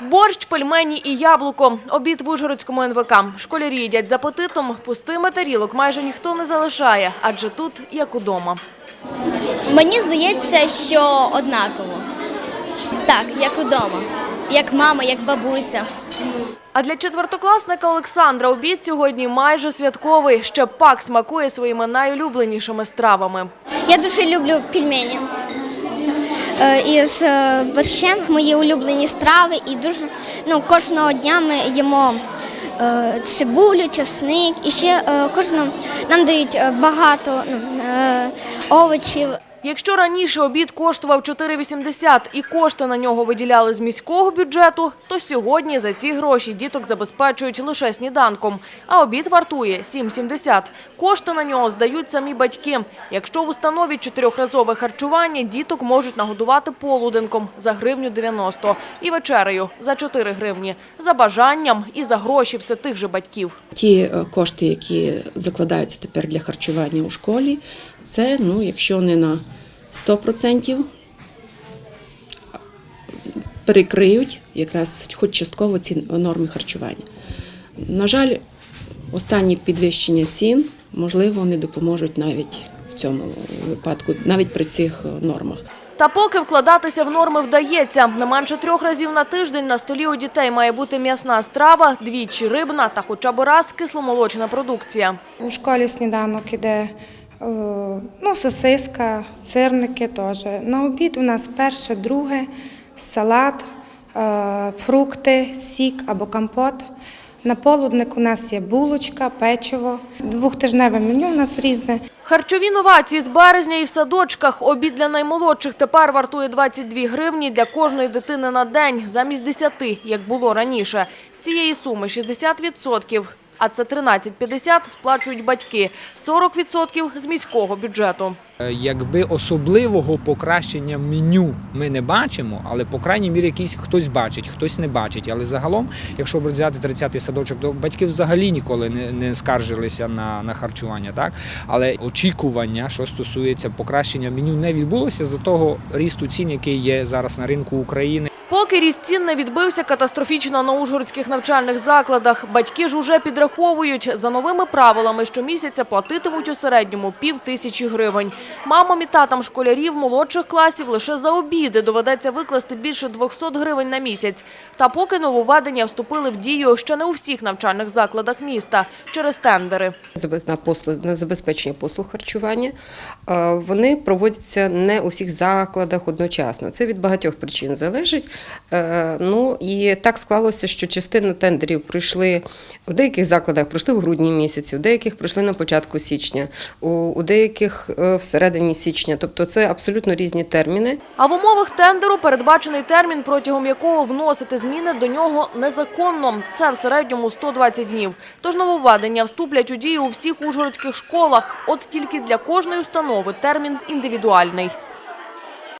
Борщ, пельмені і яблуко. Обід в Ужгородському НВК. Школярі їдять з апетитом, пустими тарілок майже ніхто не залишає, адже тут як удома. Мені здається, що однаково. Так, як удома. Як мама, як бабуся. А для четвертокласника Олександра обід сьогодні майже святковий. Ще пак смакує своїми найулюбленішими стравами. Я дуже люблю пельмені. Е, Із е, борщем мої улюблені страви, і дуже ну, кожного дня ми їмо е, цибулю, чесник, і ще е, кожного нам дають е, багато ну, е, овочів. Якщо раніше обід коштував 4,80 і кошти на нього виділяли з міського бюджету, то сьогодні за ці гроші діток забезпечують лише сніданком, а обід вартує 7,70. Кошти на нього здають самі батьки. Якщо в установі чотирьохразове харчування, діток можуть нагодувати полуденком за гривню 90 і вечерею за 4 гривні, за бажанням і за гроші все тих же батьків. Ті е, кошти, які закладаються тепер для харчування у школі, це, ну, якщо не на 100%, перекриють якраз хоч частково ці норми харчування. На жаль, останні підвищення цін, можливо, не допоможуть навіть в цьому випадку, навіть при цих е, нормах. Та поки вкладатися в норми вдається. Не менше трьох разів на тиждень на столі у дітей має бути м'ясна страва, двічі рибна та хоча б раз кисломолочна продукція. У школі сніданок іде е, ну, сосиска, сирники теж. На обід у нас перше, друге, салат, е, фрукти, сік або компот. На полудник у нас є булочка, печиво. Двохтижневе меню у нас різне. Харчові новації з березня і в садочках. Обід для наймолодших тепер вартує 22 гривні для кожної дитини на день, замість 10, як було раніше. З цієї суми 60%, а це 13,50 сплачують батьки, 40% з міського бюджету. Е, Якби особливого покращення меню ми не бачимо, але по крайній мірі якийсь хтось бачить, хтось не бачить. Але загалом, якщо взяти 30-й садочок, то батьки взагалі ніколи не, не скаржилися на, на харчування. Так? Але очікування, що стосується покращення меню, не відбулося за того рісту цін, який є зараз на ринку України. Поки ріст цін не відбився катастрофічно на ужгородських навчальних закладах, батьки ж уже підраховують. За новими правилами щомісяця платитимуть у середньому пів тисячі гривень. Мамам і татам школярів молодших класів лише за обіди доведеться викласти більше 200 гривень на місяць. Та поки нововведення вступили в дію ще не у всіх навчальних закладах міста через тендери. На послуг на забезпечення послуг харчування. Вони проводяться не у всіх закладах одночасно. Це від багатьох причин залежить. Е, Ну і так склалося, що частина тендерів пройшли в деяких закладах, пройшли в грудні місяці, в деяких пройшли на початку січня, у, деяких е, всередині січня. Тобто це абсолютно різні терміни. А в умовах тендеру передбачений термін, протягом якого вносити зміни до нього незаконно. Це в середньому 120 днів. Тож нововведення вступлять у дію у всіх ужгородських школах. От тільки для кожної установи термін індивідуальний.